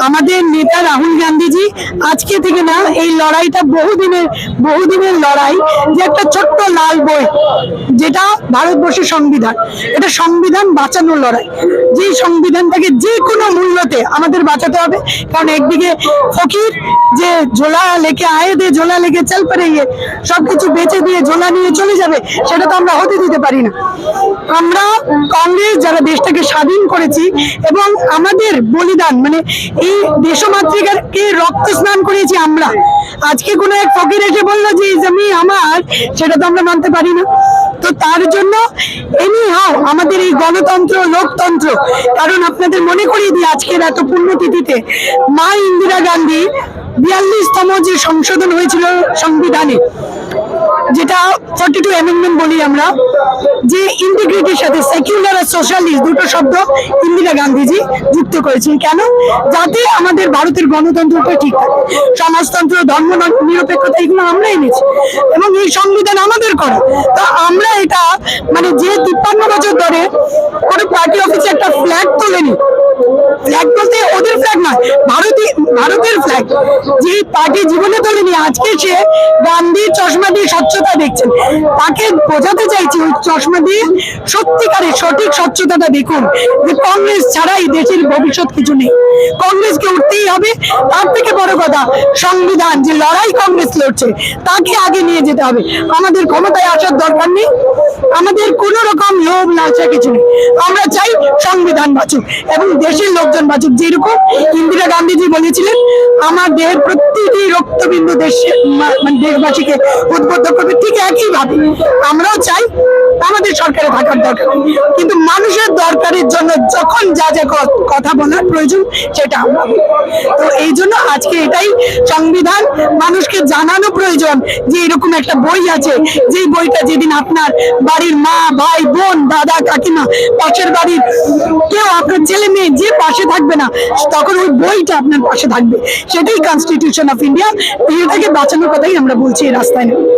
আমাদের নেতা রাহুল গান্ধীজি আজকে থেকে না এই লড়াইটা বহুদিনের বহুদিনের লড়াই যে একটা ছোট্ট লাল বই, যেটা ভারতবর্ষের সংবিধান। এটা সংবিধান বাঁচানোর লড়াই। যে সংবিধানটাকে যে কোনো মূল্যতে আমাদের বাঁচাতে হবে। কারণ একদিকে ফকির যে ঝোলা লেকে আয়ে দে ঝোলা লেকে চল পড়ে গিয়ে সবকিছু বেচে দিয়ে ঝোলা নিয়ে চলে যাবে, সেটা তো আমরা হতে দিতে পারি না। আমরা কংগ্রেস যারা দেশটাকে স্বাধীন করেছি এবং আমাদের বলিদান মানে এই দেশমাতৃকাকে রক্ত স্নান করেছি আমরা। আজকে কোনো এক ফকির এসে বলল যে জমি আমার, সেটা তো আমরা মানতে পারি না। তো তার জন্য এনি হাও আমাদের এই গণতন্ত্র, লোকতন্ত্র, কারণ আপনাদের মনে করিয়ে দিই আজকের এত পুণ্যতিথিতে, মা ইন্দিরা গান্ধী বিয়াল্লিশতম যে সংশোধন হয়েছিল সংবিধানে যেটা ফর্টি টু অ্যামেন্ডমেন্ট বলি আমরা, যে ইন্টিগ্রিটির সাথে সেকুলার আর সোশ্যালিস্ট দুটো শব্দ ইন্দিরা গান্ধীজি যুক্ত করেছেন। কেন? যাতে আমাদের ভারতের গণতন্ত্রটা ঠিক থাকে। সমাজতন্ত্র, ধর্ম নিরপেক্ষতা, এগুলো আমরা এনেছি। এবং এই সংবিধান আমাদের করা। তো আমরা এটা মানে যে তিপ্পান্ন বছর ধরে কোনো পার্টি অফিসে একটা ফ্ল্যাগ তোলেনি। ফ্ল্যাগ বলতে ওদের ফ্ল্যাগ নয় ভারতের ফ্ল্যাগ যে পার্টি জীবনে তোলেনি আজকে সে গান্ধীর চশমা দিয়ে স্বচ্ছতা দেখছেন। তাকে বোঝাতে চাইছি ওই চশমা দিয়ে সত্যিকারের সঠিক স্বচ্ছতাটা দেখুন। যে কংগ্রেস ছাড়াই দেশের ভবিষ্যৎ কিছু নেই। কংগ্রেসকে উঠতেই হবে। তার থেকে বড় কথা, সংবিধান, যে লড়াই কংগ্রেস লড়ছে, তাকে আগে নিয়ে যেতে হবে। আমাদের ক্ষমতায় আসার দরকার নেই। আমাদের কোন রকম লোভ, লালসা কিছু নেই। আমরা চাই সংবিধান বাঁচুক এবং দেশের লোকজন বাঁচুক। যেরকম ইন্দিরা গান্ধীজি বলেছিলেন আমার দেহের প্রতিটি রক্তবিন্দু দেশ মানে দেশবাসীকে উদ্বুদ্ধ করবে। ঠিক একই ভাবে আমরাও চাই আমাদের সরকারে থাকার দরকার। কিন্তু মানুষের দরকারের জন্য যখন যা যা কথা বলার প্রয়োজন, সেটা আমরা তো এই জন্য আজকে এটাই সংবিধান, মানুষকে জানানো প্রয়োজন যে এরকম একটা বই আছে। যে বইটা যেদিন আপনার বাড়ির মা, ভাই, বোন, দাদা, কাকিমা, পাশের বাড়ির কেউ আপনার ছেলে মেয়ে যে পাশে থাকবে না, তখন ওই বইটা আপনার পাশে থাকবে। সেটাই কনস্টিটিউশন অফ ইন্ডিয়া এটাকে বাঁচানোর কথাই আমরা বলছি এই রাস্তায়। নেমে।